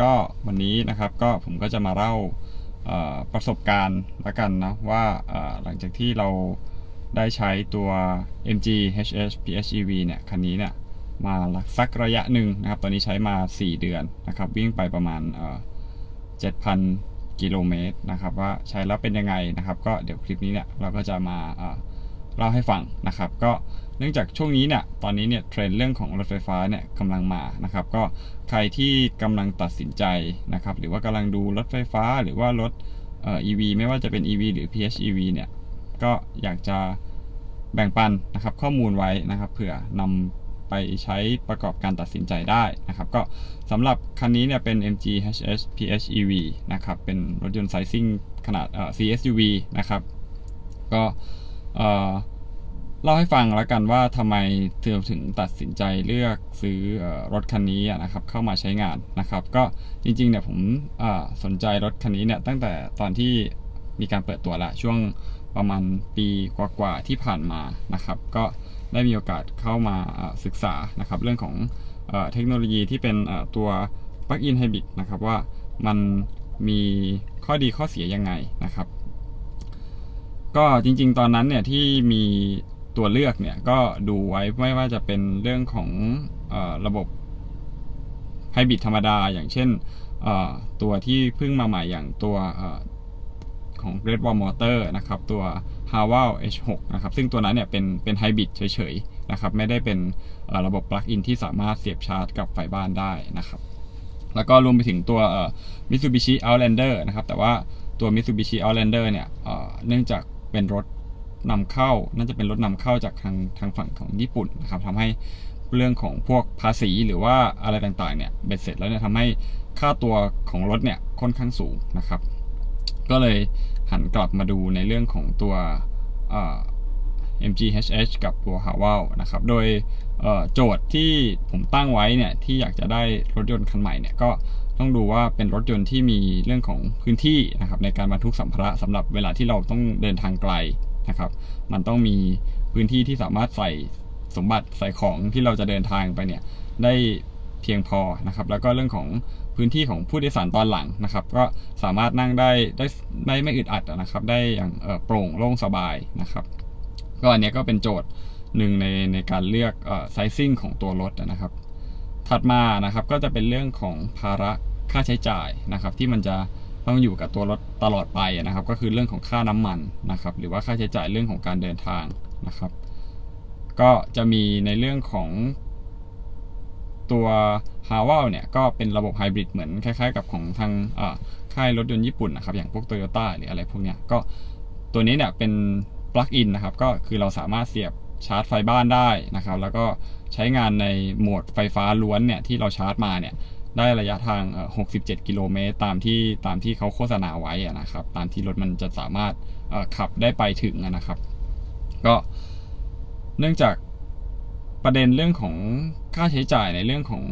ก็วันนี้นะครับก็ผมก็จะมาเล่าประสบการณ์ละกันนะว่าหลังจากที่เราได้ใช้ตัว MG HS PHEV เนี่ยคันนี้เนี่ยมาสักระยะหนึ่งนะครับ ตอนนี้ใช้มา 4 เดือนนะครับ วิ่งไปประมาณเอ่อ7,000กิโลเมตรนะครับ ว่าใช้แล้วเป็นยังไงนะครับ ก็เดี๋ยวคลิปนี้เนี่ยเราก็จะมาเล่าให้ฟังนะครับ ก็ เนื่องจากช่วงนี้เนี่ยตอนนี้เนี่ยเทรนเรื่องของรถไฟฟ้าเนี่ยกำลังมานะครับก็ใครที่กำลังตัดสินใจนะครับหรือว่ากำลังดูรถไฟฟ้าหรือว่ารถเอ่อ EV ไม่ว่าจะเป็น EV หรือ PHEV เนี่ยก็อยากจะแบ่งปันนะครับข้อมูลไว้นะครับเผื่อนำไปใช้ประกอบการตัดสินใจได้นะครับก็สำหรับคันนี้เนี่ยเป็น MG HS PHEV นะครับเป็นรถยนต์ไซซิ่งขนาดเอ่อ CSUV นะครับก็เอ่อ เล่าให้ฟังแล้วกันว่าทำไมเธอถึงตัดสินใจเลือกซื้อรถคันนี้นะครับเข้ามาใช้งานนะครับ ก็จริงๆเนี่ยผมสนใจรถคันนี้เนี่ยตั้งแต่ตอนที่มีการเปิดตัวละช่วงประมาณปีกว่าๆที่ผ่านมานะครับ ก็ได้มีโอกาสเข้ามาศึกษานะครับ เรื่องของเทคโนโลยีที่เป็นตัว Plug-in Hybrid นะครับว่ามันมีข้อดีข้อเสียยังไงนะครับ ก็จริงๆ ตอนนั้นเนี่ยที่มี ตัวเลือกเนี่ยก็ดูไว้ไม่ว่าจะเป็นเรื่องของอระบบไฮบริดธรรมดา อย่างเช่นตัวที่เพิ่งมาใหม่อย่างตัวอของ Red Wall Motor นะครับ ตัว h a w a l H6 นะครับ ซึ่งตัวนั้นเนี่ยเป็นเป็นไฮบริดเฉยๆนะครับ ไม่ได้เป็นระบบปลั๊กอินที่สามารถเสียบชาร์จกับไฟบ้านได้นะครับ แล้วก็รวมไปถึงตัว Mitsubishi Outlander นะครับ แต่ว่าตัว Mitsubishi Outlander เนี่ยเนื่องจากเป็นรถ นำเข้า น่าจะเป็นรถนำเข้าจากทางทางฝั่งของญี่ปุ่นนะครับทำให้เรื่องของพวกภาษีหรือว่าอะไรต่างๆเนี่ยเบ็ดเสร็จแล้วเนี่ยทำให้ค่าตัวของรถเนี่ยค่อนข้างสูงนะครับ ก็เลยหันกลับมาดูในเรื่องของตัว MGHH กับตัว h a w a l นะครับ โดยโจทย์ที่ผมตั้งไว้เนี่ยที่อยากจะได้รถยนต์คันใหม่เนี่ยก็ต้องดูว่าเป็นรถยนต์ที่มีเรื่องของพื้นที่นะครับในการบรรทุกสัมภาระสำหรับเวลาที่เราต้องเดินทางไกล นะครับ มันต้องมีพื้นที่ที่สามารถใส่สมบัติใส่ของที่เราจะเดินทางไปเนี่ยได้เพียงพอนะครับ แล้วก็เรื่องของพื้นที่ของผู้โดยสารตอนหลังนะครับ ก็สามารถนั่งได้ได้ได้ไม่อึดอัดนะครับ ได้อย่างโปร่งโล่งสบายนะครับ ก็อันนี้ก็เป็นโจทย์หนึ่งในในการเลือกไซซิ่งของตัวรถนะครับ ถัดมานะครับก็จะเป็นเรื่องของภาระค่าใช้จ่ายนะครับ ที่มันจะ ต้องอยู่กับตัวรถตลอดไปนะครับ ก็คือเรื่องของค่าน้ำมันนะครับ หรือว่าค่าใช้จ่ายเรื่องของการเดินทางนะครับ ก็จะมีในเรื่องของตัว h a w a l เนี่ยก็เป็นระบบไฮบริดเหมือนคล้ายๆ กับของทางค่ายรถยนต์ญี่ปุ่นนะครับ อย่างพวก Toyota หรืออะไรพวกเนี้ยก็ตัวนี้เนี่ยเป็นปลั๊กอินนะครับ ก็คือเราสามารถเสียบชาร์จไฟบ้านได้นะครับ แล้วก็ใช้งานในโหมดไฟฟ้าล้วนเนี่ยที่เราชาร์จมาเนี่ย ได้ระยะทาง 67 กิโลเมตร ตามที่ตามที่เขาโฆษณาไว้นะครับ ตามที่รถมันจะสามารถขับได้ไปถึงนะครับ ก็เนื่องจากประเด็นเรื่องของค่าใช้จ่ายในเรื่องของ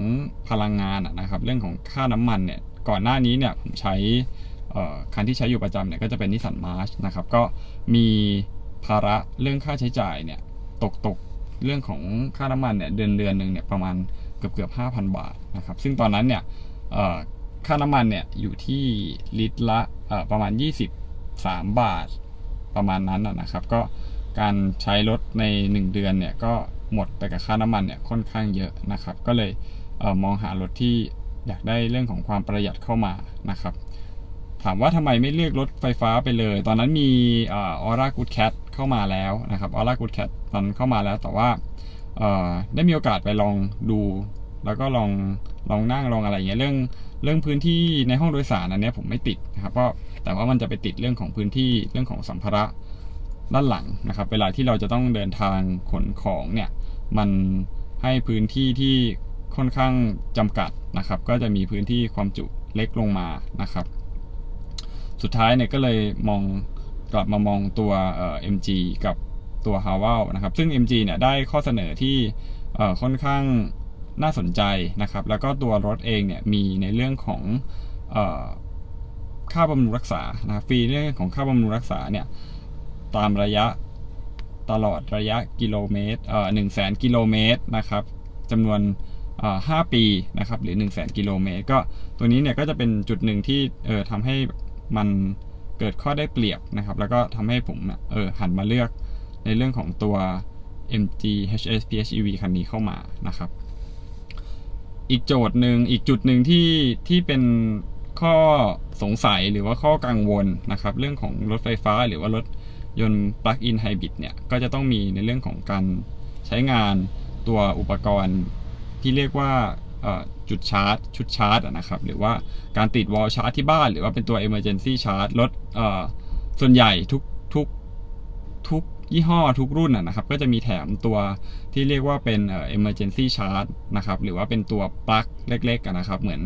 พลังงานนะครับ เรื่องของค่าน้ำมันเนี่ย ก่อนหน้านี้เนี่ยผมใช้คันที่ใช้อยู่ประจำเนี่ยก็จะเป็นนิสสันมาร์ชนะครับ ก็มีภาระเรื่องค่าใช้จ่ายเนี่ยตกตกเรื่องของค่าน้ำมันเนี่ยเดือนเดือนหนึ่งเนี่ยประมาณ เกือบเกือบห้าพันบาทนะครับ ซึ่งตอนนั้นเนี่ยค่าน้ำมันเนี่ยอยู่ที่ลิตรละประมาณ 23 บาทประมาณนั้นนะครับ ก็การใช้รถใน 1 เดือนเนี่ยก็หมดไปกับค่าน้ำมันเนี่ยค่อนข้างเยอะนะครับ ก็เลยเออมองหารถที่อยากได้เรื่องของความประหยัดเข้ามานะครับ ถามว่าทำไมไม่เลือกรถไฟฟ้าไปเลย ตอนนั้นมีออร่ากูดแคทเข้ามาแล้วนะครับออร่ากูดแคทตอนเข้ามาแล้วแต่ว่าได้มีโอกาสไปลองดู แล้วก็ลองลองนั่งลองอะไรเงี้ยเรื่องเรื่องพื้นที่ในห้องโดยสารอันนี้ผมไม่ติดนะครับเพราะแต่ว่ามันจะไปติดเรื่องของพื้นที่เรื่องของสัมภาระด้านหลังนะครับ เวลาที่เราจะต้องเดินทางขนของเนี่ยมันให้พื้นที่ที่ค่อนข้างจำกัดนะครับ ก็จะมีพื้นที่ความจุเล็กลงมานะครับ สุดท้ายเนี่ยก็เลยมองกลับมามองตัวเอ่อ MG กับตัว h a w a l นะครับ ซึ่ง MG เนี่ยได้ข้อเสนอที่ค่อนข้าง น่าสนใจนะครับ แล้วก็ตัวรถเองเนี่ยมีในเรื่องของออค่าบำรุงรักษานะฟรีเรื่องของค่าบำรุงรักษาเนี่ยตามระยะตลอดระยะกิโลเมตรเอ่อหนึ่งแสนกิโลเมตรนะครับจำนวนเอ่อ5ปีนะครับหรือ 1 0 0 0 0แกิโลเมตรก็ตัวนี้เนี่ยก็จะเป็นจุดหนึ่งที่เออทำให้มันเกิดข้อได้เปรียบนะครับ แล้วก็ทำให้ผมเออหันมาเลือกในเรื่องของตัว MG HS PHEV คันนี้เข้ามานะครับ อีกโจทย์หนึ่งอีกจุดหนึ่งที่ที่เป็นข้อสงสัยหรือว่าข้อกังวลนะครับ เรื่องของรถไฟฟ้าหรือว่ารถยนต์ plug-in hybrid เนี่ยก็จะต้องมีในเรื่องของการใช้งานตัวอุปกรณ์ที่เรียกว่าจุดชาร์จ ชุดชาร์จนะครับ หรือว่าการติดวอลชาร์จที่บ้าน หรือว่าเป็นตัว emergency charge รถส่วนใหญ่ทุก ยี่ห้อทุกรุ่นนะครับก็จะมีแถมตัวที่เรียกว่าเป็นเอ่อ emergency charge นะครับหรือว่าเป็นตัวปลั๊กเล็กๆนะครับเหมือน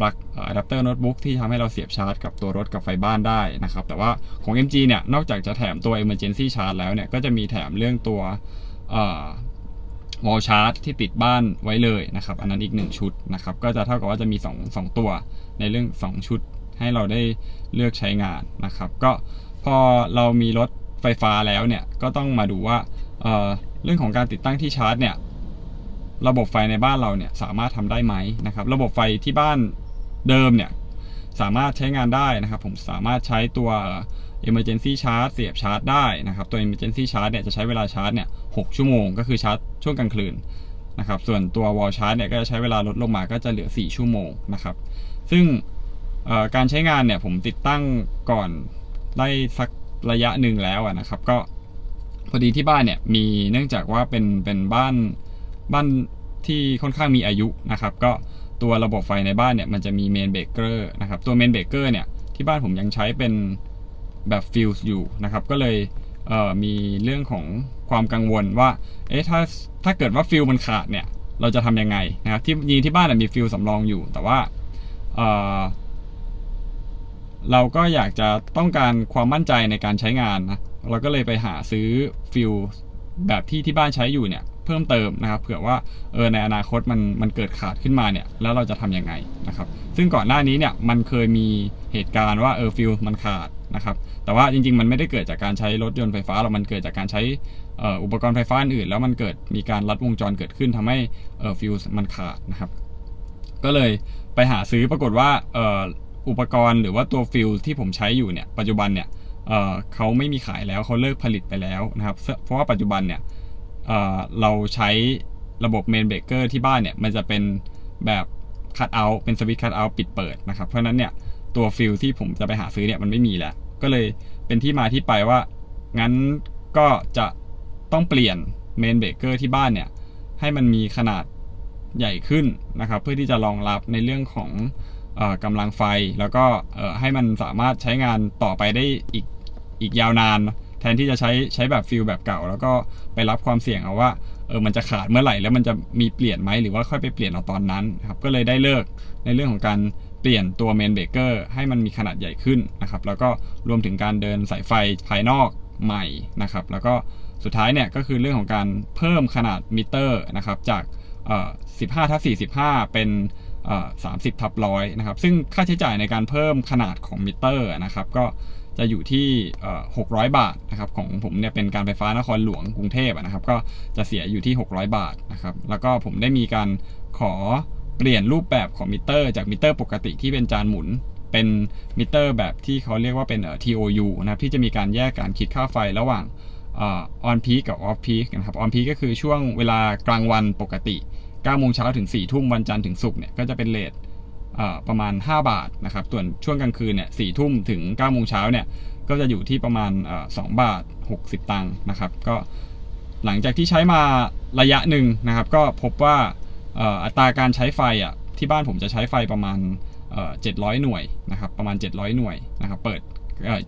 ปลั๊กอะแดปเตอร์โน้ตบุ๊กที่ทำให้เราเสียบชาร์จกับตัวรถกับไฟบ้านได้นะครับแต่ว่าของ MG เนี่ยนอกจากจะแถมตัว emergency charge แล้วเนี่ยก็จะมีแถมเรื่องตัววอลชาร์จที่ติดบ้านไว้เลยนะครับ อันนั้นอีก 1 ชุดนะครับ ก็จะเท่ากับว่าจะมี 2 2 ตัวในเรื่อง 2 ชุดให้เราได้เลือกใช้งานนะครับ ก็พอเรามีรถ ไฟฟ้าแล้วเนี่ยก็ต้องมาดูว่าเเรื่องของการติดตั้งที่ชาร์จเนี่ยระบบไฟในบ้านเราเนี่ยสามารถทำได้ไหมนะครับ ระบบไฟที่บ้านเดิมเนี่ยสามารถใช้งานได้นะครับ ผมสามารถใช้ตัว emergency charge เสียบชาร์จได้นะครับ ตัว emergency charge เนี่ยจะใช้เวลาชาร์จเนี่ย6ชั่วโมง ก็คือชาร์จช่วงกลางคืนนะครับ ส่วนตัว wall charge เนี่ยก็จะใช้เวลาลดลงมาก็จะเหลือ 4 ชั่วโมงนะครับ ซึ่งการใช้งานเนี่ยผมติดตั้งก่อนได้สัก ระยะหนึ่งแล้วนะครับ ก็พอดีที่บ้านเนี่ยมีเนื่องจากว่าเป็นเป็นบ้านบ้านที่ค่อนข้างมีอายุนะครับ ก็ตัวระบบไฟในบ้านเนี่ยมันจะมีเมนเบรกเกอร์นะครับตัวเมนเบรกเกอร์เนี่ยที่บ้านผมยังใช้เป็นแบบฟิลส์อยู่นะครับ ก็เลยเมีเรื่องของความกังวลว่า เอ๊ะถ้าถ้าเกิดว่าฟิลมันขาดเนี่ย เราจะทำยังไงนะครับที่ยีที่บ้านมีฟิลสำรองอยู่ แต่ว่า เราก็อยากจะต้องการความมั่นใจในการใช้งานนะเราก็เลยไปหาซื้อฟิลแบบที่ที่บ้านใช้อยู่เนี่ยเพิ่มเติมนะครับเผื่อว่าเออในอนาคตมันมันเกิดขาดขึ้นมาเนี่ยแล้วเราจะทำยังไงนะครับ ซึ่งก่อนหน้านี้เนี่ยมันเคยมีเหตุการณ์ว่าเออฟิลมันขาดนะครับแต่ว่าจริงๆ มันไม่ได้เกิดจากการใช้รถยนต์ไฟฟ้าหรอกมันเกิดจากการใช้อุปกรณ์ไฟฟ้าอื่น แล้วมันเกิดมีการลัดวงจรเกิดขึ้นทำให้เออฟิลมันขาดนะครับ ก็เลยไปหาซื้อปรากฏว่าเอุปกรณ์หรือว่าตัวฟิลที่ผมใช้อยู่เนี่ยปัจจุบันเนี่ยเเขาไม่มีขายแล้วเขาเลิกผลิตไปแล้วนะครับ เพราะว่าปัจจุบันเนี่ยเเราใช้ระบบเมนเบรกเกอร์ที่บ้านเนี่ยมันจะเป็นแบบคัตเอาท์เป็นสวิตช์คัตเอาท์ปิดเปิดนะครับ เพราะนั้นเนี่ยตัวฟิลที่ผมจะไปหาซื้อเนี่ยมันไม่มีแล้ว ก็เลยเป็นที่มาที่ไปว่า งั้นก็จะต้องเปลี่ยนเมนเบรกเกอร์ที่บ้านเนี่ยให้มันมีขนาดใหญ่ขึ้นนะครับ เพื่อที่จะรองรับในเรื่องของ กำลังไฟแล้วก็ให้มันสามารถใช้งานต่อไปได้อีกอีกยาวนาน แทนที่จะใช้ใช้แบบฟิลแบบเก่า แล้วก็ไปรับความเสี่ยงเอาว่าเออมันจะขาดเมื่อไหร่แล้วมันจะมีเปลี่ยนไหมหรือว่าค่อยไปเปลี่ยนเอาตอนนั้นครับก็เลยได้เลิกในเรื่องของการเปลี่ยนตัวเมนเบรกเกอร์ให้มันมีขนาดใหญ่ขึ้นนะครับแล้วก็รวมถึงการเดินสายไฟภายนอกใหม่นะครับแล้วก็สุดท้ายเนี่ยก็คือเรื่องของการเพิ่มขนาดมิเตอร์นะครับจากเอ่อ15ทับ45 เป็น 30ทับร้อยนะครับ ซึ่งค่าใช้จ่ายในการเพิ่มขนาดของมิเตอร์นะครับ ก็จะอยู่ที่ 600 บาทนะครับ ของผมเนี่ยเป็นการไฟฟ้านครหลวงกรุงเทพนะครับ ก็จะเสียอยู่ที่ 600 บาทนะครับ แล้วก็ผมได้มีการขอเปลี่ยนรูปแบบของมิเตอร์ จากมิเตอร์ปกติที่เป็นจานหมุน เป็นมิเตอร์แบบที่เขาเรียกว่าเป็น TOU นะครับ ที่จะมีการแยกการคิดค่าไฟระหว่างออนพีกับออฟพีกนะครับ ออนพีก็คือช่วงเวลากลางวันปกติ 9โมงเช้าถึง4ทุ่มวันจันทร์ถึงศุกร์เนี่ยก็จะเป็นเลทประมาณ 5 บาทนะครับส่วนช่วงกลางคืนเนี่ย4ทุ่มถึง9โมงเช้าเนี่ยก็จะอยู่ที่ประมาณ 2 บาท 60 ตังค์นะครับ ก็หลังจากที่ใช้มาระยะหนึ่งนะครับ ก็พบว่าอัตราการใช้ไฟอะที่บ้านผมจะใช้ไฟประมาณ700 หน่วยนะครับประมาณ 700 หน่วยนะครับเปิด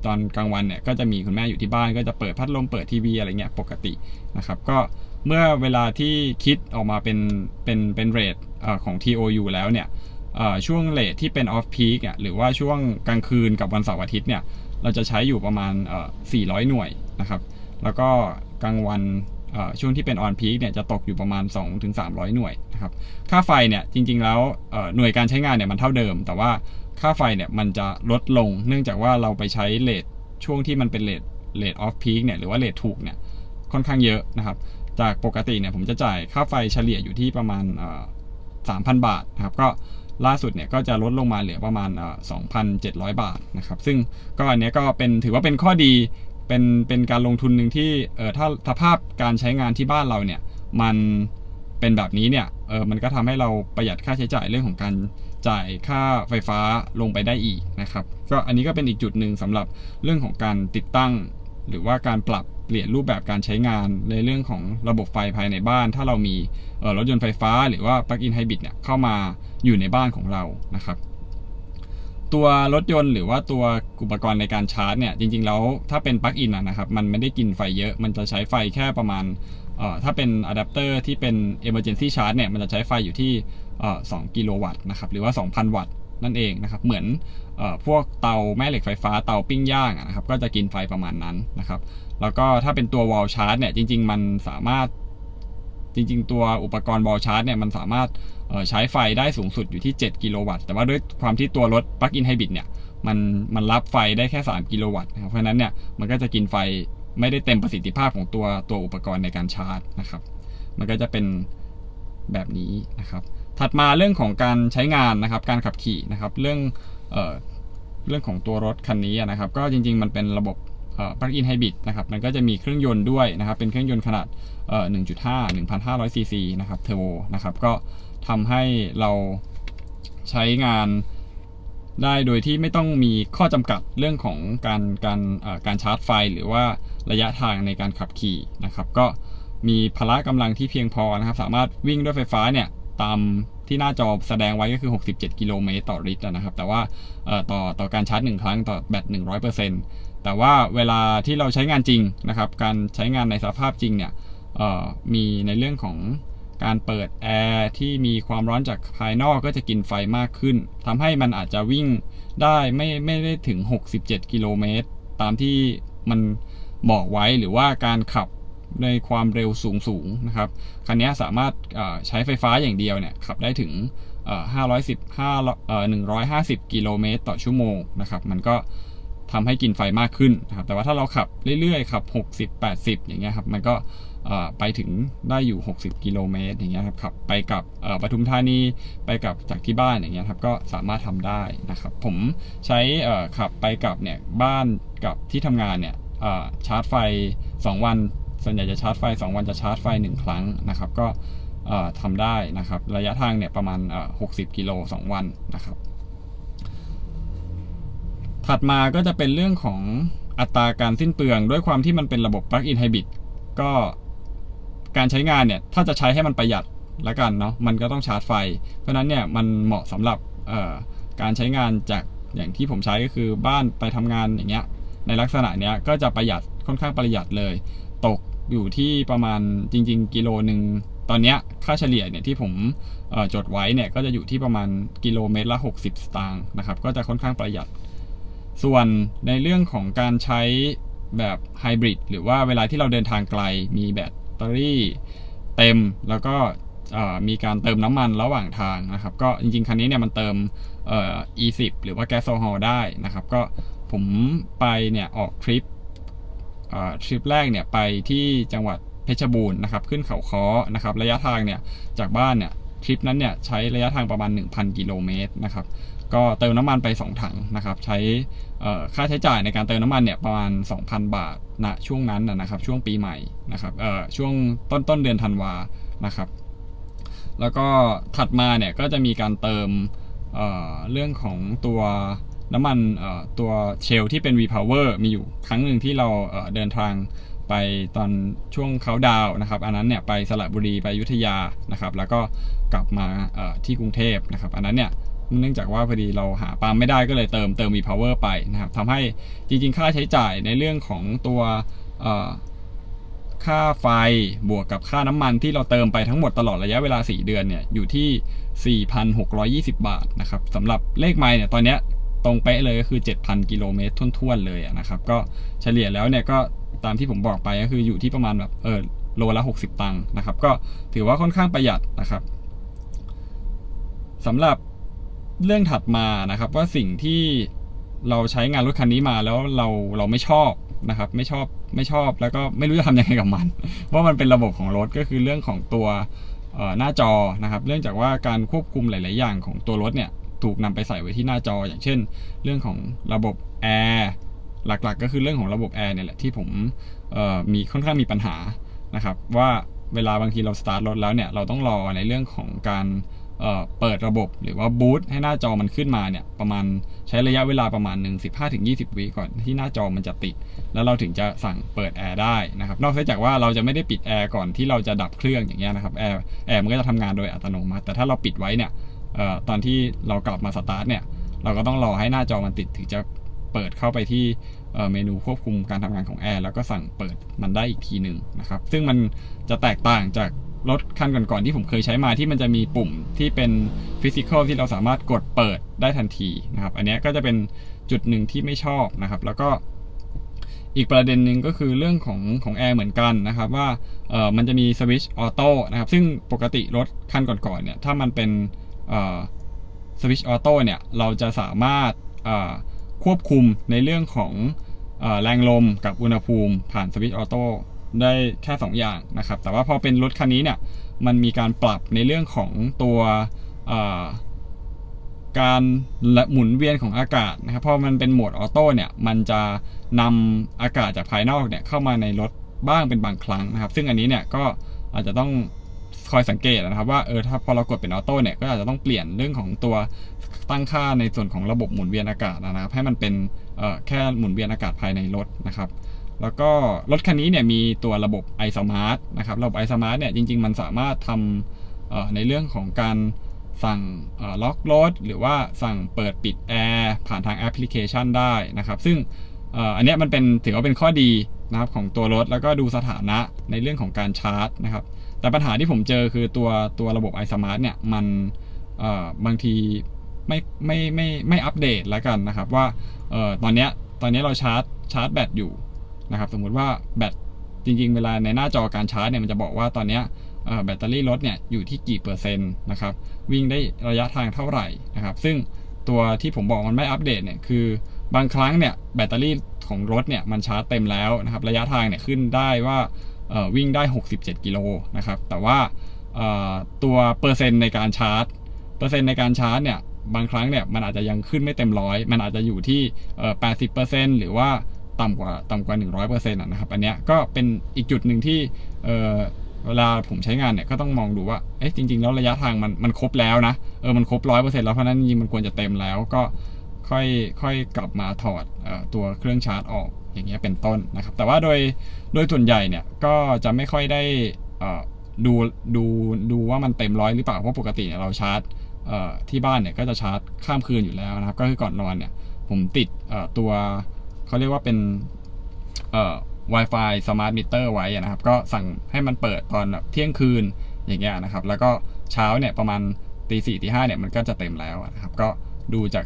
ตอนกลางวันเนี่ยก็จะมีคุณแม่อยู่ที่บ้านก็จะเปิดพัดลมเปิดทีวีอะไรเงี้ยปกตินะครับก็ เมื่อเวลาที่คิดออกมาเป็นเป็นเป็นเรทของ TOU แล้วเนี่ยช่วงเรทที่เป็น off peak อะหรือว่าช่วงกลางคืนกับวันเสาร์อาทิตย์เนี่ยเราจะใช้อยู่ประมาณ 400 หน่วยนะครับ แล้วก็กลางวันช่วงที่เป็น on peak เนี่ยจะตกอยู่ประมาณ 2-300 หน่วยนะครับ ค่าไฟเนี่ยจริงๆแล้วหน่วยการใช้งานเนี่ยมันเท่าเดิม แต่ว่าค่าไฟเนี่ยมันจะลดลง เนื่องจากว่าเราไปใช้เลทช่วงที่มันเป็นเลทเลทออฟพีคเนี่ยหรือว่าเลทถูกเนี่ยค่อนข้างเยอะนะครับ จากปกติเนี่ยผมจะจ่ายค่าไฟเฉลี่ยอยู่ที่ประมาณ3,000บาทนะครับก็ล่าสุดเนี่ยก็จะลดลงมาเหลือประมาณ 2,700 บาทนะครับ ซึ่งก็อันนี้ก็เป็นถือว่าเป็นข้อดีเป็นเป็นการลงทุนหนึ่งที่เออถ้าสภาพการใช้งานที่บ้านเราเนี่ยมันเป็นแบบนี้เนี่ยเออมันก็ทำให้เราประหยัดค่าใช้จ่ายเรื่องของการจ่ายค่าไฟฟ้าลงไปได้อีกนะครับ ก็อันนี้ก็เป็นอีกจุดหนึ่งสำหรับเรื่องของการติดตั้ง หรือว่าการปรับ เปลี่ยนรูปแบบการใช้งานในเรื่องของระบบไฟภายในบ้าน ถ้าเรามีรถยนต์ไฟฟ้า หรือว่าปลั๊กอินไฮบริดเนี่ยเข้ามาอยู่ในบ้านของเรานะครับ ตัวรถยนต์หรือว่าตัวอุปกรณ์ในการชาร์จเนี่ยจริงๆแล้วถ้าเป็นปลั๊กอินนะครับมันไม่ได้กินไฟเยอะ มันจะใช้ไฟแค่ประมาณถ้าเป็นอะแดปเตอร์ที่เป็น Emergency Charge เนี่ยมันจะใช้ไฟอยู่ที่ 2 กิโลวัตต์นะครับหรือว่า 2,000 วัตต์นั่นเองนะครับเหมือน พวกเตาแม่เหล็กไฟฟ้าเตาปิ้งย่างนะครับก็จะกินไฟประมาณนั้นนะครับ แล้วก็ถ้าเป็นตัว wall charge เนี่ยจริง ๆ มันสามารถจริง ๆ ตัวอุปกรณ์ wall charge เนี่ยมันสามารถใช้ไฟได้สูงสุดอยู่ที่ 7 กิโลวัตต์ แต่ว่าด้วยความที่ตัวรถ plug-in hybrid เนี่ยมันมันรับไฟได้แค่ 3 กิโลวัตต์นะครับเพราะฉะนั้นเนี่ยมันก็จะกินไฟไม่ได้เต็มประสิทธิภาพของตัวตัวอุปกรณ์ในการชาร์จนะครับ มันก็จะเป็นแบบนี้นะครับ ถัดมาเรื่องของการใช้งานนะครับ การขับขี่นะครับ เรื่อง เเรื่องของตัวรถคันนี้นะครับ ก็จริง ๆ มันเป็นระบบเอ่อ plug-in hybrid นะครับ มันก็จะมีเครื่องยนต์ด้วยนะครับ เป็นเครื่องยนต์ขนาด 1.5 1,500ซีซีนะครับ เทอร์โบนะครับ ก็ทำให้เราใช้งานได้โดยที่ไม่ต้องมีข้อจำกัดเรื่องของการการการชาร์จไฟ หรือว่าระยะทางในการขับขี่นะครับ ก็มีพละกำลังที่เพียงพอนะครับ สามารถวิ่งด้วยไฟฟ้าเนี่ยตาม ที่หน้าจอแสดงไว้ก็คือ 67 กิโลเมตรต่อลิตรนะครับ แต่ว่าต่อต่อการชาร์จ 1 ครั้งต่อแบต 100%แต่ว่าเวลาที่เราใช้งานจริงนะครับ การใช้งานในสภาพจริงเนี่ยมีในเรื่องของการเปิดแอร์ที่มีความร้อนจากภายนอกก็จะกินไฟมากขึ้นทำให้มันอาจจะวิ่งได้ไม่ไม่ได้ถึง 67 กิโลเมตร ตามที่มันบอกไว้หรือว่าการขับ ในความเร็วสูงสูงนะครับ คันนี้สามารถใช้ไฟฟ้าอย่างเดียวเนี่ยขับได้ถึงเอ่อ515เอ่อ150 กิโลเมตรต่อชั่วโมงนะครับ มันก็ทำให้กินไฟมากขึ้นนะครับ แต่ว่าถ้าเราขับเรื่อยๆ ขับ 60 80 อย่างเงี้ยครับ มันก็ไปถึงได้อยู่ 60 กิโลเมตรอย่างเงี้ยครับขับไปกับปทุมธานีไปกับจากที่บ้านอย่างเงี้ยครับก็สามารถทำได้นะครับ ผมใช้ขับไปกับเนี่ยบ้านกับที่ทำงานเนี่ยชาร์จไฟ 2 วัน ส่วนใหญ่จะชาร์จไฟ 2 วันจะชาร์จไฟ 1 ครั้งนะครับ ก็ทำได้นะครับ ระยะทางเนี่ยประมาณ 60 กิโล 2 วันนะครับ ถัดมาก็จะเป็นเรื่องของอัตราการสิ้นเปลือง ด้วยความที่มันเป็นระบบ plug-in hybrid ก็การใช้งานเนี่ย ถ้าจะใช้ให้มันประหยัดละกันเนาะมันก็ต้องชาร์จไฟ เพราะนั้นเนี่ยมันเหมาะสำหรับการใช้งานจากอย่างที่ผมใช้ก็คือบ้านไปทำงานอย่างเงี้ยในลักษณะเนี้ยก็จะประหยัดค่อนข้างประหยัดเลย ตก อยู่ที่ประมาณจริง ๆ กิโลหนึ่งตอนนี้ค่าเฉลี่ยเนี่ยที่ผมจดไว้เนี่ยก็จะอยู่ที่ประมาณกิโลเมตรละ 60 สตางค์นะครับ ก็จะค่อนข้างประหยัด ส่วนในเรื่องของการใช้แบบไฮบริดหรือว่าเวลาที่เราเดินทางไกล มีแบตเตอรี่เต็มแล้วก็มีการเติมน้ำมันระหว่างทางนะครับ ก็จริงๆ คันนี้เนี่ยมันเติมเอ่อ E10 หรือว่าแก๊สโซฮอลได้นะครับ ก็ผมไปเนี่ยออกทริป ทริปแรกเนี่ยไปที่จังหวัดเพชรบูรณ์นะครับขึ้นเขาค้อนะครับระยะทางเนี่ยจากบ้านเนี่ยทริปนั้นเนี่ยใช้ระยะทางประมาณ 1,000 กิโลเมตรนะครับก็เติมน้ำมันไป 2 ถังนะครับใช้ค่าใช้จ่ายในการเติมน้ำมันเนี่ยประมาณ 2,000 บาทณช่วงนั้นนะนะครับช่วงปีใหม่นะครับเอ่อช่วงต้นต้นเดือนธันวานะครับแล้วก็ถัดมาเนี่ยก็จะมีการเติมเอ่อเรื่องของตัว น้ำมันตัวเชลที่เป็น V-Power มีอยู่ครั้งหนึ่งที่เราเดินทางไปตอนช่วงเขาดาวนะครับ อันนั้นเนี่ยไปสระบุรีไปยุทธยานะครับ แล้วก็กลับมาที่กรุงเทพนะครับ อันนั้นเนี่ยเนื่องจากว่าพอดีเราหาปั๊มไม่ได้ก็เลยเติมเติม V-Power ไปนะครับทำให้จริงๆ ค่าใช้จ่ายในเรื่องของตัวค่าไฟบวกกับค่าน้ำมันที่เราเติมไปทั้งหมดตลอดระยะเวลา 4 เดือนเนี่ยอยู่ที่ 4,620 บาทนะครับสำหรับเลขไมล์เนี่ยตอนเนี้ย ตรงเป๊ะเลยก็คือ 7,000 กิโลเมตรทุ่นๆเลยนะครับ ก็เฉลี่ยแล้วเนี่ยก็ตามที่ผมบอกไปก็คืออยู่ที่ประมาณแบบเออโลละ 60 ตังค์นะครับ ก็ถือว่าค่อนข้างประหยัดนะครับสำหรับเรื่องถัดมานะครับ ว่าสิ่งที่เราใช้งานรถคันนี้มาแล้วเราเราไม่ชอบนะครับ ไม่ชอบไม่ชอบแล้วก็ไม่รู้จะทำยังไงกับมัน ว่ามันเป็นระบบของรถก็คือเรื่องของตัวหน้าจอนะครับเนื่องจากว่าการควบคุมหลาย ๆ อย่างของตัวรถเนี่ย ถูกนำไปใส่ไว้ที่หน้าจอ อย่างเช่น เรื่องของระบบแอร์หลักๆ ก็คือเรื่องของระบบแอร์เนี่ยแหละที่ผมมีค่อนข้างมีปัญหานะครับว่าเวลาบางทีเราสตาร์ทรถแล้วเนี่ยเราต้องรอในเรื่องของการเเปิดระบบหรือว่าบูตให้หน้าจอมันขึ้นมาเนี่ยประมาณใช้ระยะเวลาประมาณหนึ่ง15-20 วิก่อนที่หน้าจอมันจะติด แล้วเราถึงจะสั่งเปิดแอร์ได้นะครับนอกจากว่าเราจะไม่ได้ปิดแอร์ก่อนที่เราจะดับเครื่องอย่างเงี้ยนะครับแอร์แอร์มันก็จะทำงานโดยอัตโนมัติ แต่ถ้าเราปิดไว้เนี่ย ตอนที่เรากลับมาสตาร์ทเนี่ยเราก็ต้องรอให้หน้าจอมันติดถึงจะเปิดเข้าไปที่เเมนูควบคุมการทำงานของแอร์แล้วก็สั่งเปิดมันได้อีกทีหนึ่งนะครับ ซึ่งมันจะแตกต่างจากรถคันก่อนๆที่ผมเคยใช้มาที่มันจะมีปุ่มที่เป็นฟิสิกอลที่เราสามารถกดเปิดได้ทันทีนะครับ อันนี้ก็จะเป็นจุดหนึ่งที่ไม่ชอบนะครับ แล้วก็อีกประเด็นหนึ่งก็คือเรื่องของของแอร์เหมือนกันนะครับว่ามันจะมีสวิตช์ออโต้นะครับซึ่งปกติรถคันก่อนๆเนี่ยถ้ามันเป็น สวิตช์ออโต้เนี่ยเราจะสามารถควบคุมในเรื่องของอแรงลมกับอุณหภูมิผ่านสวิตช์ออโต้ได้แค่ 2 อย่างนะครับ แต่ว่าพอเป็นรถคันนี้เนี่ยมันมีการปรับในเรื่องของตัวการหมุนเวียนของอากาศนะครับเพราะมันเป็นโหมดออโต้เนี่ยมันจะนำอากาศจากภายนอกเนี่ยเข้ามาในรถบ้างเป็นบางครั้งนะครับ ซึ่งอันนี้เนี่ยก็อาจจะต้อง อยสังเกตนะครับว่าเออถ้าพอเรากดเป็นออโต้เนี่ยก็อาจจะต้องเปลี่ยนเรื่องของตัวตั้งค่าในส่วนของระบบหมุนเวียนอากาศนะครับ ให้มันเป็นเอ่อแค่หมุนเวียนอากาศภายในรถนะครับแล้วก็รถคันนี้เนี่ยมีตัวระบบ iSmart นะครับระบบ iSmart เนี่ยจริง ๆ มันสามารถทำในเรื่องของการสั่งล็อกรถหรือว่าสั่งเปิดปิดแอร์ผ่านทางแอปพลิเคชันได้นะครับ ซึ่ง อันนี้มันเป็นถือว่าเป็นข้อดีนะครับของตัวรถแล้วก็ดูสถานะในเรื่องของการชาร์จนะครับ แต่ปัญหาที่ผมเจอคือตัวตัวระบบ iSmart เนี่ยมันบางทีไม่ไม่ไม่ไม่อัปเดตแล้วกันนะครับว่าออตอนนี้ตอนนี้เราชาร์จชาร์จแบตอยู่นะครับสมมุติว่าแบตจริงๆ เวลาในหน้าจอการชาร์จเนี่ยมันจะบอกว่าตอนนี้แบตเตอรี่รถเนี่ยอยู่ที่กี่เปอร์เซ็นต์นะครับวิ่งได้ระยะทางเท่าไหร่นะครับซึ่งตัวที่ผมบอกมันไม่อัปเดตเนี่ยคือ บางครั้งเนี่ยแบตเตอรี่ของรถเนี่ยมันชาร์จเต็มแล้วนะครับระยะทางเนี่ยขึ้นได้ว่าวิ่งได้ 67 กิโลนะครับแต่ว่าตัวเปอร์เซ็นต์ในการชาร์จ เปอร์เซ็นต์ในการชาร์จเนี่ยบางครั้งเนี่ยมันอาจจะยังขึ้นไม่เต็มร้อยมันอาจจะอยู่ที่เอ่อ80%หรือว่าต่ำกว่าต่ำกว่า 100%อะนะครับอันเนี้ยก็เป็นอีกจุดหนึ่งที่เวลาผมใช้งานเนี่ยก็ต้องมองดูว่า เอ๊ะจริง ๆ แล้วระยะทางมันมันครบแล้วนะ เออ มันครบร้อยเปอร์เซ็นต์แล้วเพราะนั้นจริงมันควรจะเต็มแล้วก็ ค่อยค่อยกลับมาถอดอตัวเครื่องชาร์จออกอย่างเงี้ยเป็นต้นนะครับ แต่ว่าโดยโดยส่วนใหญ่เนี่ยก็จะไม่ค่อยได้ดูดูดูว่ามันเต็มร้อยหรือเปล่าเพราะปกติเนี่ยเราชาร์จที่บ้านเนี่ยก็จะชาร์จข้ามคืนอยู่แล้วนะครับ ก็คือก่อนนอนเนี่ยผมติดตัวเขาเรียกว่าเป็น Wi-Fi Smart Meter ไว้นะครับ ก็สั่งให้มันเปิดตอนแบบเที่ยงคืนอย่างเงี้ยนะครับ แล้วก็เช้าเนี่ยประมาณตีสี่ตีห้าเนี่ยมันก็จะเต็มแล้วนะครับ ก็ดูจาก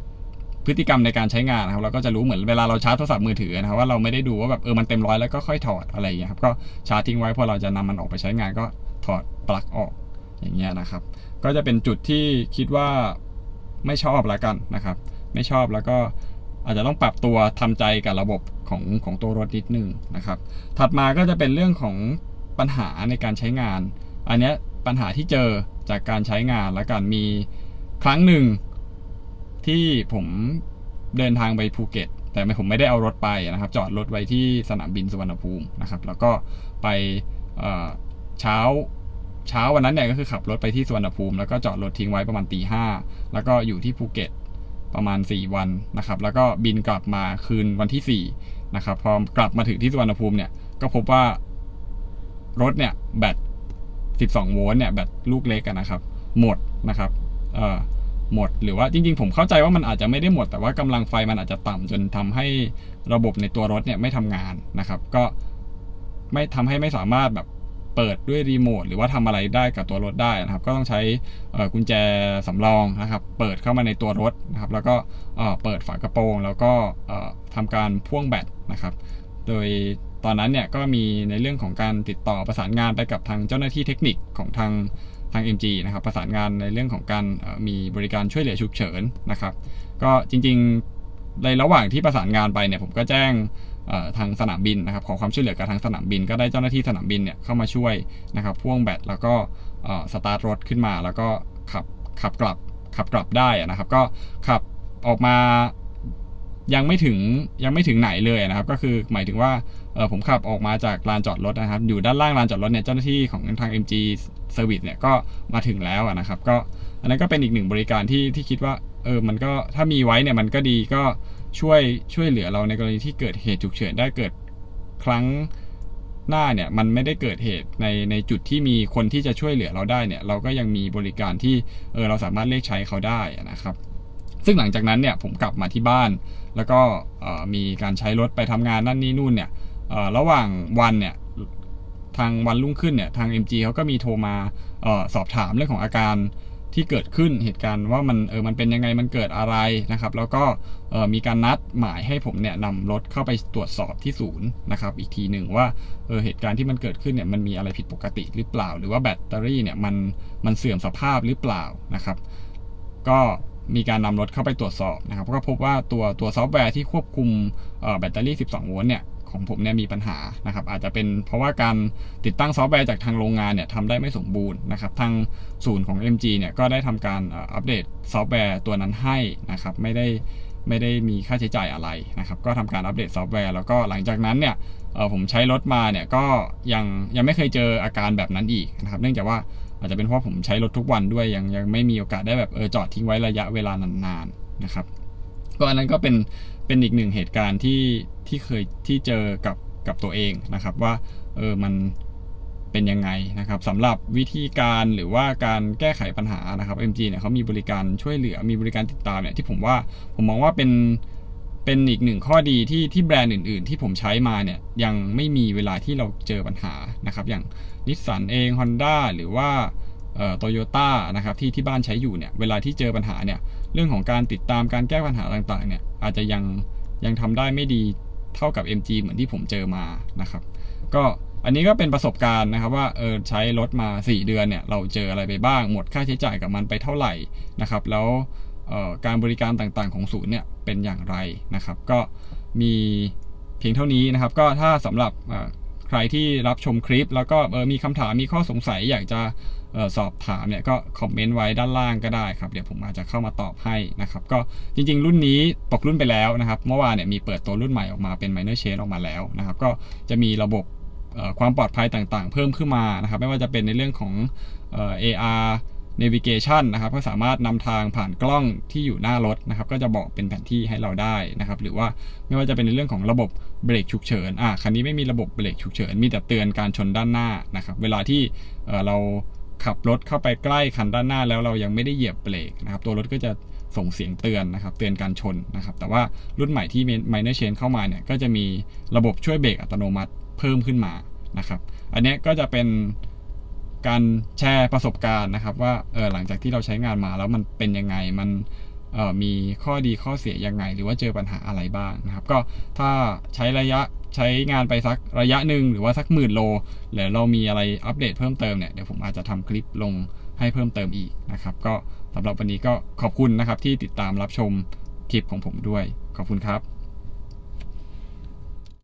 พฤติกรรมในการใช้งานนะครับเราก็จะรู้เหมือนเวลาเราชาร์จโทรศัพท์มือถือนะครับว่าเราไม่ได้ดูว่าแบบเออมันเต็มร้อยแล้วก็ค่อยถอดอะไรอย่างเงี้ยครับก็ชาร์จทิ้งไว้พอเราจะนำมันออกไปใช้งานก็ถอดปลั๊กออกอย่างเงี้ยนะครับ ก็จะเป็นจุดที่คิดว่าไม่ชอบล้วกันนะครับ ไม่ชอบแล้วก็อาจจะต้องปรับตัวทำใจกับระบบของของตัวรถนิดนึงนะครับ ถัดมาก็จะเป็นเรื่องของปัญหาในการใช้งาน อันเนี้ยปัญหาที่เจอจากการใช้งานละการมีครั้งหนึ่ง ที่ผมเดินทางไปภูเก็ต แต่ไม่ผมไม่ได้เอารถไปนะครับ จอดรถไว้ที่สนามบินสุวรรณภูมินะครับ แล้วก็ไปเช้าเช้าวันนั้นเนี่ยก็คือขับรถไปที่สุวรรณภูมิ แล้วก็จอดรถทิ้งไว้ประมาณตีห้าแล้วก็อยู่ที่ภูเก็ตประมาณ 4 วันนะครับ แล้วก็บินกลับมาคืนวันที่4นะครับ พอกลับมาถึงที่สุวรรณภูมิเนี่ย ก็พบว่ารถเนี่ยแบต 12 โวลต์เนี่ยแบตลูกเล็กนะครับ หมดนะครับ เอ่อ หมด หรือว่าจริงๆ ผมเข้าใจว่ามันอาจจะไม่ได้หมด แต่ว่ากำลังไฟมันอาจจะต่ำจนทำให้ระบบในตัวรถเนี่ยไม่ทำงานนะครับ ก็ไม่ทำให้ไม่สามารถแบบเปิดด้วยรีโมทหรือว่าทำอะไรได้กับตัวรถได้นะครับ ก็ต้องใช้กุญแจสำรองนะครับ เปิดเข้ามาในตัวรถนะครับ แล้วก็เปิดฝากระโปรง แล้วก็เอ่อทำการพ่วงแบตนะครับ โดยตอนนั้นเนี่ยก็มีในเรื่องของการติดต่อประสานงานไปกับทางเจ้าหน้าที่เทคนิคของทาง ทาง MG นะครับประสานงานในเรื่องของการมีบริการช่วยเหลือฉุกเฉินนะครับ ก็จริงๆในระหว่างที่ประสานงานไปเนี่ยผมก็แจ้งทางสนามบินนะครับขอความช่วยเหลือกับทางสนามบิน ก็ได้เจ้าหน้าที่สนามบินเนี่ยเข้ามาช่วยนะครับพ่วงแบตแล้วก็สตาร์ทรถขึ้นมา แล้วก็ขับขับกลับขับกลับได้นะครับ ก็ขับออกมา ยังไม่ถึงยังไม่ถึงไหนเลยนะครับ ก็คือหมายถึงว่าเออผมขับออกมาจากลานจอดรถนะครับ อยู่ด้านล่างลานจอดรถเนี่ยเจ้าหน้าที่ของทาง MG Service เนี่ยก็มาถึงแล้วนะครับ ก็อันนั้นก็เป็นอีกหนึ่งบริการที่ที่คิดว่าเออมันก็ถ้ามีไว้เนี่ยมันก็ดีก็ช่วยช่วยเหลือเราในกรณีที่เกิดเหตุฉุกเฉินได้เกิดครั้งหน้าเนี่ยมันไม่ได้เกิดเหตุในในจุดที่มีคนที่จะช่วยเหลือเราได้เนี่ย เราก็ยังมีบริการที่เออเราสามารถเรียกใช้เขาได้นะครับ ซึ่งหลังจากนั้นเนี่ยผมกลับมาที่บ้านแล้วก็มีการใช้รถไปทำงานนั่นนี่นู่นเนี่ยระหว่างวันเนี่ยทางวันรุ่งขึ้นเนี่ยทาง MG เขาก็มีโทรมาออสอบถามเรื่องของอาการที่เกิดขึ้นเหตุการณ์ว่ามันเออมันเป็นยังไงมันเกิดอะไรนะครับ แล้วก็มีการนัดหมายให้ผมเนี่ยนำรถเข้าไปตรวจสอบที่ศูนย์นะครับ อีกทีหนึ่งว่าเออเหตุการณ์ที่มันเกิดขึ้นเนี่ยมันมีอะไรผิดปกติหรือเปล่า หรือว่าแบตเตอรี่เนี่ยมันมันเสื่อมสภาพหรือเปล่านะครับ ก็ มีการนำรถเข้าไปตรวจสอบนะครับก็พบว่าตัวตัวซอฟต์แวร์ที่ควบคุมแบตเตอรี่ 12 โวลต์เนี่ยของผมเนี่ยมีปัญหานะครับอาจจะเป็นเพราะว่าการติดตั้งซอฟต์แวร์จากทางโรงงานเนี่ยทำได้ไม่สมบูรณ์นะครับทางศูนย์ของ MG เนี่ยก็ได้ทำการอัปเดตซอฟต์แวร์ตัวนั้นให้นะครับไม่ได้ไม่ได้มีค่าใช้จ่ายอะไรนะครับก็ทำการอัปเดตซอฟต์แวร์แล้วก็หลังจากนั้นเนี่ยผมใช้รถมาเนี่ยก็ยังยังไม่เคยเจออาการแบบนั้นอีกนะครับเนื่องจากว่า อาจจะเป็นเพราะผมใช้รถทุกวันด้วยยังยังไม่มีโอกาสได้แบบเออจอดทิ้งไว้ระยะเวลานานๆนะครับ ก็อันนั้นก็เป็นเป็นอีกหนึ่งเหตุการณ์ที่ที่เคยที่เจอกับกับตัวเองนะครับ ว่าเออมันเป็นยังไงนะครับสำหรับวิธีการหรือว่าการแก้ไขปัญหานะครับ MG เนี่ยเขามีบริการช่วยเหลือมีบริการติดตามเนี่ยที่ผมว่าผมมองว่าเป็นเป็นอีกหนึ่งข้อดีที่ที่แบรนด์อื่น ๆ ที่ผมใช้มาเนี่ยยังไม่มีเวลาที่เราเจอปัญหานะครับ อย่าง นิสสันเอง Honda หรือว่าโตโยต้านะครับที่ที่บ้านใช้อยู่เนี่ยเวลาที่เจอปัญหาเนี่ยเรื่องของการติดตามการแก้ปัญหาต่างๆเนี่ยอาจจะยังยังทำได้ไม่ดีเท่ากับ MG เหมือนที่ผมเจอมานะครับก็อันนี้ก็เป็นประสบการณ์นะครับว่าเออใช้รถมา 4 เดือนเนี่ยเราเจออะไรไปบ้าง หมดค่าใช้จ่ายกับมันไปเท่าไหร่นะครับแล้วการบริการต่างๆของศูนย์เนี่ยเป็นอย่างไรนะครับ ก็มีเพียงเท่านี้นะครับ ก็ถ้าสำหรับ ใครที่รับชมคลิป แล้วก็เออมีคำถามมีข้อสงสัยอยากจะออสอบถามเนี่ยก็คอมเมนต์ไว้ด้านล่างก็ได้ครับเดี๋ยวผมอาจจะเข้ามาตอบให้นะครับก็จริงๆ รุ่นนี้ตกรุ่นไปแล้วนะครับเมื่อวานเนี่ยมีเปิดตัวรุ่นใหม่ออกมาเป็น minor chain ออกมาแล้วนะครับก็จะมีระบบความปลอดภัยต่างๆ เพิ่มขึ้นมานะครับไม่ว่าจะเป็นในเรื่องของออ AR navigation นะครับก็สามารถนำทางผ่านกล้องที่อยู่หน้ารถนะครับ ก็จะบอกเป็นแผนที่ให้เราได้นะครับ หรือว่าไม่ว่าจะเป็นในเรื่องของระบบเบรกฉุกเฉินอะคันนี้ไม่มีระบบเบรกฉุกเฉิน มีแต่เตือนการชนด้านหน้านะครับ เวลาที่เเราขับรถเข้าไปใกล้คันด้านหน้าแล้วเรายังไม่ได้เหยียบเบรกนะครับ ตัวรถก็จะส่งเสียงเตือนนะครับ เตือนการชนนะครับ แต่ว่ารุ่นใหม่ที่ minor chain เข้ามาเนี่ย ก็จะมีระบบช่วยเบรกอัตโนมัติเพิ่มขึ้นมานะครับ อันนี้ก็จะเป็น การแชร์ประสบการณ์นะครับ ว่าเออหลังจากที่เราใช้งานมาแล้วมันเป็นยังไงมันเออมีข้อดีข้อเสียยังไง หรือว่าเจอปัญหาอะไรบ้างนะครับ ก็ถ้าใช้ระยะใช้งานไปสักระยะหนึ่งหรือว่าสักหมื่นโลแล้วเรามีอะไรอัปเดตเพิ่มเติมเนี่ยเดี๋ยวผมอาจจะทำคลิปลงให้เพิ่มเติมอีกนะครับ ก็สำหรับวันนี้ก็ขอบคุณนะครับที่ติดตามรับชมคลิปของผมด้วย ขอบคุณครับ